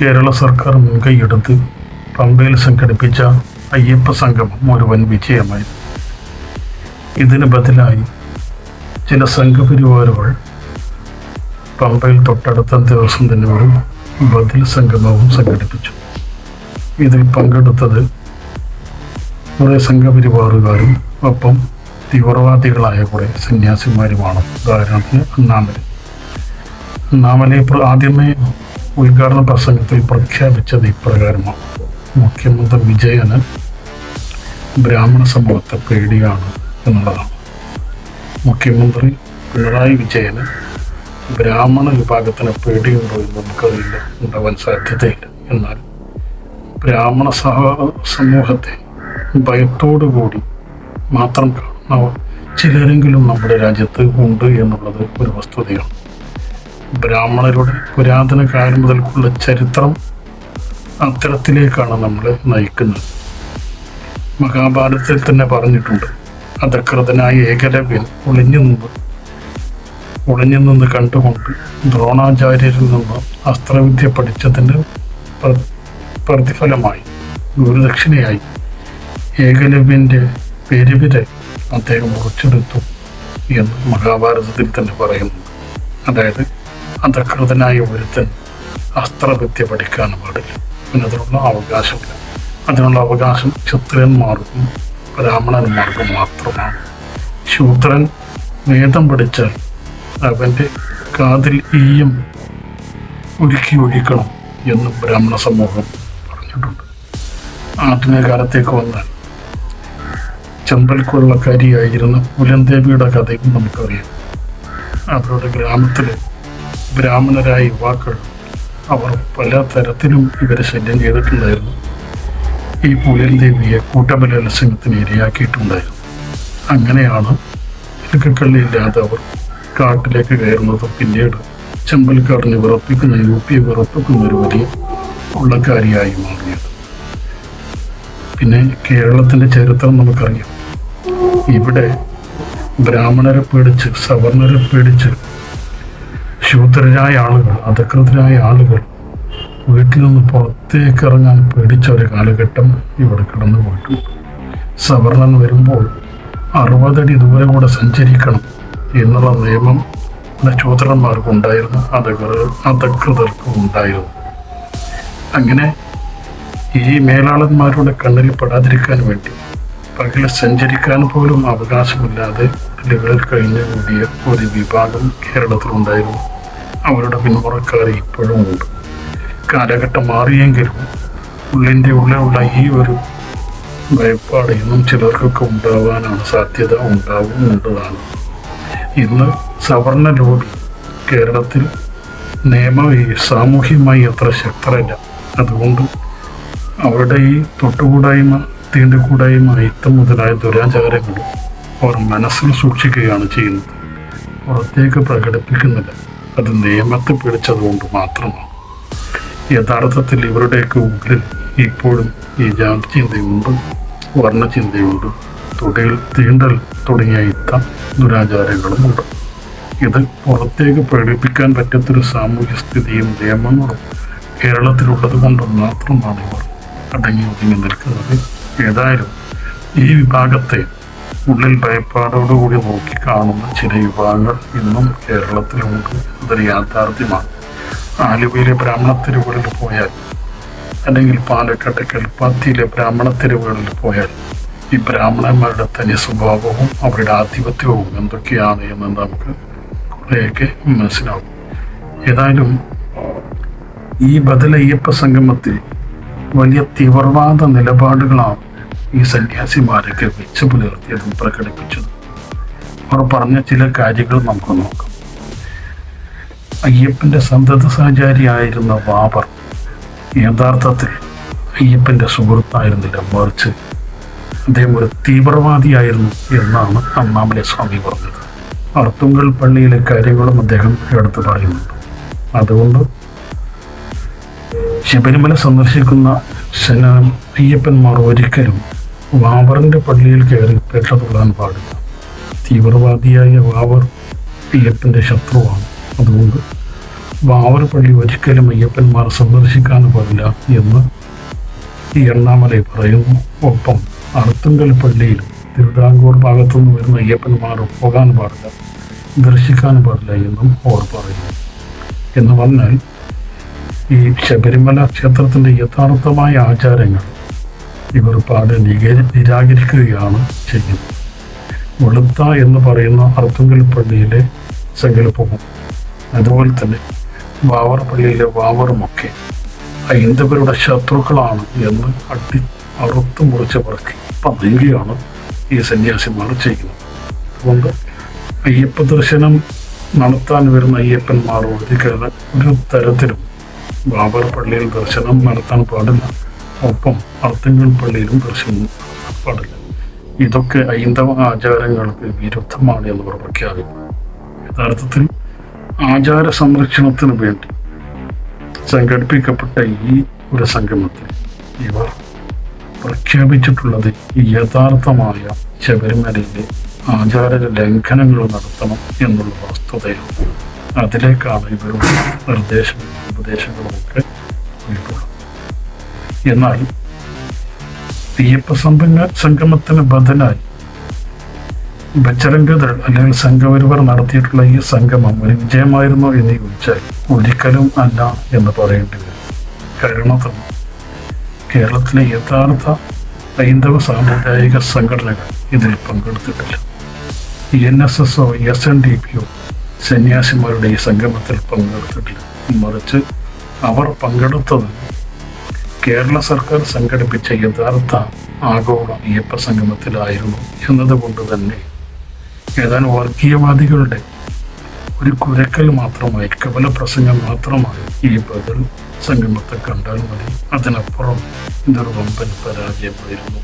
കേരള സർക്കാർ മുൻകൈയെടുത്ത് പമ്പയിൽ സംഘടിപ്പിച്ച അയ്യപ്പ സംഗമം ഒരു വൻ വിജയമായി. ഇതിന് ബദലായി ചില സംഘപരിവാരുകൾ പമ്പയിൽ തൊട്ടടുത്ത ദിവസം തന്നെ ഒരു ബദൽ സംഗമവും സംഘടിപ്പിച്ചു. ഇതിൽ പങ്കെടുത്തത് കുറേ സംഘപരിവാറുകാരും ഒപ്പം തീവ്രവാദികളായ കുറേ സന്യാസിമാരുമാണ്. ഉദാഹരണത്തിന് അണ്ണാമല. അണ്ണാമലയെ പ്ര- ആദ്യമേ ഉദ്ഘാടന പ്രസംഗത്തിൽ പ്രഖ്യാപിച്ചത് ഇപ്രകാരമാണ്. മുഖ്യമന്ത്രി വിജയന് ബ്രാഹ്മണ സമൂഹത്തെ പേടിയാണ് എന്നുള്ളതാണ്. മുഖ്യമന്ത്രി പിണറായി വിജയന് ബ്രാഹ്മണ വിഭാഗത്തിന് പേടിയുണ്ടോ എന്ന് നമുക്കറിയില്ല ഉണ്ടാവാൻ സാധ്യതയില്ല. എന്നാൽ ബ്രാഹ്മണ സഹ സമൂഹത്തെ ഭയത്തോടുകൂടി മാത്രം ചിലരെങ്കിലും നമ്മുടെ രാജ്യത്ത് ഉണ്ട് എന്നുള്ളത് ഒരു വസ്തുതയാണ്. ബ്രാഹ്മണരുടെ പുരാതന കാലം മുതൽക്കുള്ള ചരിത്രം അത്തരത്തിലേക്കാണ് നമ്മൾ നയിക്കുന്നത്. മഹാഭാരതത്തിൽ തന്നെ പറഞ്ഞിട്ടുണ്ട് അധകൃതനായ ഏകലവ്യൻ ഒളിഞ്ഞു നിന്ന് ഒളിഞ്ഞു നിന്ന് കണ്ടുകൊണ്ട് ദ്രോണാചാര്യരിൽ നിന്ന് അസ്ത്രവിദ്യ പഠിച്ചതിന് പ്ര- പ്രതിഫലമായി ഗുരുദക്ഷിണയായി ഏകലവ്യന്റെ പെരുവിരെ അദ്ദേഹം മുറിച്ചെടുത്തു എന്ന് മഹാഭാരതത്തിൽ തന്നെ പറയുന്നു അതായത് അധകൃതനായ ഒരുത്തൻ അസ്ത്രവിദ്യ പഠിക്കാൻ പാടില്ല അതിനുള്ള അവകാശമില്ല. അതിനുള്ള അവകാശം ക്ഷത്രിയന്മാർക്കും ബ്രാഹ്മണന്മാർക്കും മാത്രമാണ്. ശൂദ്രൻ വേദം പഠിച്ചാൽ അവന്റെ കാതിൽ ഈയും ഒരുക്കി ഒഴിക്കണം എന്ന് ബ്രാഹ്മണ സമൂഹം പറഞ്ഞിട്ടുണ്ട്. ആധുനിക കാലത്തേക്ക് വന്നാൽ ചെമ്പൽക്കുള്ള കരിയായിരുന്ന പുലന്തേവിയുടെ കഥയും നമുക്കറിയാം. അവരുടെ ഗ്രാമത്തിൽ ബ്രാഹ്മണരായ യുവാക്കൾ അവർ പല തരത്തിലും ഇവരെ ശല്യം ചെയ്തിട്ടുണ്ടായിരുന്നു. ഈ പുലൻ ദേവിയെ കൂട്ടബലാത്സംഗത്തിന് ഇരയാക്കിയിട്ടുണ്ടായിരുന്നു. അങ്ങനെയാണ് ഇലക്കക്കള്ളിയില്ലാതെ അവർ കാട്ടിലേക്ക് കയറുന്നതും പിന്നീട് ചെമ്പൽക്കാടിനെ വിറപ്പിക്കുന്ന യു പിയെ വിറപ്പിക്കുന്ന ഒരു വലിയ ഉള്ളക്കാരിയായി മാറിയത്. പിന്നെ കേരളത്തിന്റെ ചരിത്രം നമുക്കറിയാം. ഇവിടെ ബ്രാഹ്മണരെ പേടിച്ച് സവർണരെ പേടിച്ച് ശൂദ്രരായ ആളുകൾ അധികൃതരായ ആളുകൾ വീട്ടിൽ നിന്ന് പുറത്തേക്ക് ഇറങ്ങാൻ പേടിച്ച ഒരു കാലഘട്ടം ഇവിടെ കടന്നു പോയിട്ടുണ്ട് സവർണൻ വരുമ്പോൾ അറുപതടി ദൂരെ കൂടെ സഞ്ചരിക്കണം എന്നുള്ള നിയമം ശൂദ്രന്മാർക്കും ഉണ്ടായിരുന്നു അധകൃ അധകൃതർക്കും ഉണ്ടായിരുന്നു. അങ്ങനെ ഈ മേലാളന്മാരുടെ കണ്ണിൽ പെടാതിരിക്കാൻ വേണ്ടി പകൽ സഞ്ചരിക്കാൻ പോലും അവകാശമില്ലാതെ ലെവലിൽ കഴിഞ്ഞു കൂടിയ ഒരു വിഭാഗം കേരളത്തിലുണ്ടായിരുന്നു. അവരുടെ പിന്മുറക്കാർ ഇപ്പോഴും ഉണ്ട്. കാലഘട്ടം മാറിയെങ്കിലും ഉള്ളിന്റെ ഉള്ളിലുള്ള ഈ ഒരു ഭയപ്പാട് ഇന്നും ചിലർക്കൊക്കെ ഉണ്ടാവാനാണ് സാധ്യത ഉണ്ടാകുന്നുണ്ടതാണ് ഇന്ന് സവർണ ലോബി കേരളത്തിൽ നിയമ സാമൂഹ്യമായി അത്ര ശക്തരല്ല. അതുകൊണ്ട് അവരുടെ ഈ തൊട്ടുകൂടായ്മ തീണ്ടുകൂടായ്മ അയിത്തം മുതലായ ദുരാചാരങ്ങളും അവർ മനസ്സിൽ സൂക്ഷിക്കുകയാണ് ചെയ്യുന്നത്. പുറത്തേക്ക് പ്രകടിപ്പിക്കുന്നില്ല. അത് നിയമത്തെ പിടിച്ചതുകൊണ്ട് മാത്രമാണ്. യഥാർത്ഥത്തിൽ ഇവരുടെയൊക്കെ ഉള്ളിൽ ഇപ്പോഴും ഈ ജാതി ചിന്തയുണ്ട് വർണചിന്തയുണ്ട് തൊടിയിൽ തീണ്ടൽ തുടങ്ങിയ ഇത്തം ദുരാചാരങ്ങളുമുണ്ട് ഇത് പുറത്തേക്ക് പ്രകടിപ്പിക്കാൻ പറ്റാത്തൊരു സാമൂഹ്യ സ്ഥിതിയും നിയമങ്ങളും കേരളത്തിലുള്ളത് കൊണ്ട് മാത്രമാണ് ഇവർ അടങ്ങി ഒതുങ്ങി നിൽക്കുന്നത്. ഏതായാലും ഈ വിഭാഗത്തെ ഉള്ളിൽ ഭയപ്പാടോടുകൂടി നോക്കി കാണുന്ന ചില വിഭാഗങ്ങൾ ഇന്നും കേരളത്തിലുണ്ട് അതൊരു യാഥാർത്ഥ്യമാണ്. ആലുവയിലെ ബ്രാഹ്മണ തെരുവുകളിൽ പോയാൽ അല്ലെങ്കിൽ പാലക്കാട്ടെ കൽപ്പാത്തിയിലെ ബ്രാഹ്മണ തെരുവുകളിൽ പോയാൽ ഈ ബ്രാഹ്മണന്മാരുടെ തനി സ്വഭാവവും അവരുടെ ആധിപത്യവും എന്തൊക്കെയാണ് എന്ന് നമുക്ക് കുറേയൊക്കെ മനസ്സിലാവും. ഏതായാലും ഈ ബദലയ്യപ്പ സംഗമത്തിൽ വലിയ തീവ്രവാദ നിലപാടുകളാണ് ഈ സന്യാസിമാരൊക്കെ വെച്ച് പുലർത്തിയതും പ്രകടിപ്പിച്ചതും അവർ പറഞ്ഞ ചില കാര്യങ്ങൾ നമുക്ക് നോക്കാം. അയ്യപ്പന്റെ സന്തത സഹചാരിയായിരുന്ന വാബർ യഥാർത്ഥത്തിൽ അയ്യപ്പന്റെ സുഹൃത്തായിരുന്നില്ല മറിച്ച് അദ്ദേഹം ഒരു തീവ്രവാദിയായിരുന്നു എന്നാണ് അണ്ണാമലെ സ്വാമി പറഞ്ഞത്. അർത്തുങ്കൽ പള്ളിയിലെ കാര്യങ്ങളും അദ്ദേഹം എടുത്തു പറയുന്നുണ്ട്. അതുകൊണ്ട് ശബരിമല സന്ദർശിക്കുന്ന അയ്യപ്പന്മാർ ഒരിക്കലും വാവറിന്റെ പള്ളിയിൽ കയറി രക്ഷ തൊള്ളാൻ പാടില്ല. തീവ്രവാദിയായ വാവർ അയ്യപ്പന്റെ ശത്രുവാണ്. അതുകൊണ്ട് വാവർ പള്ളി ഒരിക്കലും അയ്യപ്പന്മാർ സന്ദർശിക്കാൻ പാടില്ല എന്ന് ഈ എണ്ണാമലൈ പറയുന്നു. ഒപ്പം അർത്തുങ്കൽ പള്ളിയിൽ തിരുവിതാംകൂർ ഭാഗത്തുനിന്ന് വരുന്ന അയ്യപ്പന്മാർ പോകാൻ പാടില്ല ദർശിക്കാൻ പാടില്ല എന്നും അവർ പറയുന്നു. എന്ന് പറഞ്ഞാൽ ഈ ശബരിമല ക്ഷേത്രത്തിന്റെ യഥാർത്ഥമായ ആചാരങ്ങൾ ഇവർ പാടെ നിരാകരിക്കുകയാണ് ചെയ്യുന്നത്. വെളുത്ത എന്ന് പറയുന്ന അർത്തുങ്കൽ പള്ളിയിലെ സങ്കല്പവും അതുപോലെ തന്നെ വാവർ പള്ളിയിലെ വാവറുമൊക്കെ ഹൈന്ദവരുടെ ശത്രുക്കളാണ് എന്ന് അട്ടി അറുത്തു മുറിച്ച് പറക്കി ഈ സന്യാസിമാർ ചെയ്യുന്നത്. അതുകൊണ്ട് അയ്യപ്പ ദർശനം നടത്താൻ വരുന്ന അയ്യപ്പന്മാർ ഒരു തരത്തിലും ബാബർ പള്ളിയിൽ ദർശനം നടത്താൻ പാടില്ല. ഒപ്പം അർത്ഥങ്ങൾ പള്ളിയിലും ദർശനം പാടില്ല. ഇതൊക്കെ ഹൈന്ദവ ആചാരങ്ങൾക്ക് വിരുദ്ധമാണ് എന്ന് അവർ പ്രഖ്യാപിക്കുന്നു. യഥാർത്ഥത്തിൽ ആചാര സംരക്ഷണത്തിന് വേണ്ടി സംഘടിപ്പിക്കപ്പെട്ട ഈ ഒരു സംഗമത്തിൽ ഇവർ പ്രഖ്യാപിച്ചിട്ടുള്ളത് യഥാർത്ഥമായ ശബരിമലയിലെ ആചാര ലംഘനങ്ങൾ നടത്തണം എന്നുള്ള വസ്തുതയാണ്. അതിലേക്കാണ് ഇവരുടെ നിർദ്ദേശങ്ങളും ഉപദേശങ്ങളും ഒക്കെ പോയിട്ടുള്ളത് എന്നാൽ സംഘ സംഗമത്തിന് ബദലായി ബച്ചരംഗതൾ അല്ലെങ്കിൽ സംഘപരിവർ നടത്തിയിട്ടുള്ള ഈ സംഗമം ഒരു വിജയമായിരുന്നോ എന്ന് ചോദിച്ചാൽ ഒരിക്കലും അല്ല എന്ന് പറയേണ്ടി വരും. കാരണത്തിന് കേരളത്തിലെ യഥാർത്ഥ ഹൈന്ദവ സാമുദായിക സംഘടനകൾ ഇതിൽ പങ്കെടുത്തിട്ടില്ല. എൻ എസ് എസോ എസ് എൻ ഡി പിയോ സന്യാസിമാരുടെ ഈ സംഗമത്തിൽ പങ്കെടുത്തിട്ടില്ല. മറിച്ച് അവർ പങ്കെടുത്തത് കേരള സർക്കാർ സംഘടിപ്പിച്ച യഥാർത്ഥ ആഗോള അയ്യപ്പ സംഗമത്തിലായിരുന്നു എന്നതുകൊണ്ട് തന്നെ ഏതാനും വർഗീയവാദികളുടെ ഒരു കുരക്കൽ മാത്രമായി കപല പ്രസംഗം മാത്രമായി ഈ ബദൽ സംഗമത്തെ കണ്ടാൽ മതി. അതിനപ്പുറം ഇതൊരു വമ്പൻ പരാജയമായിരുന്നു.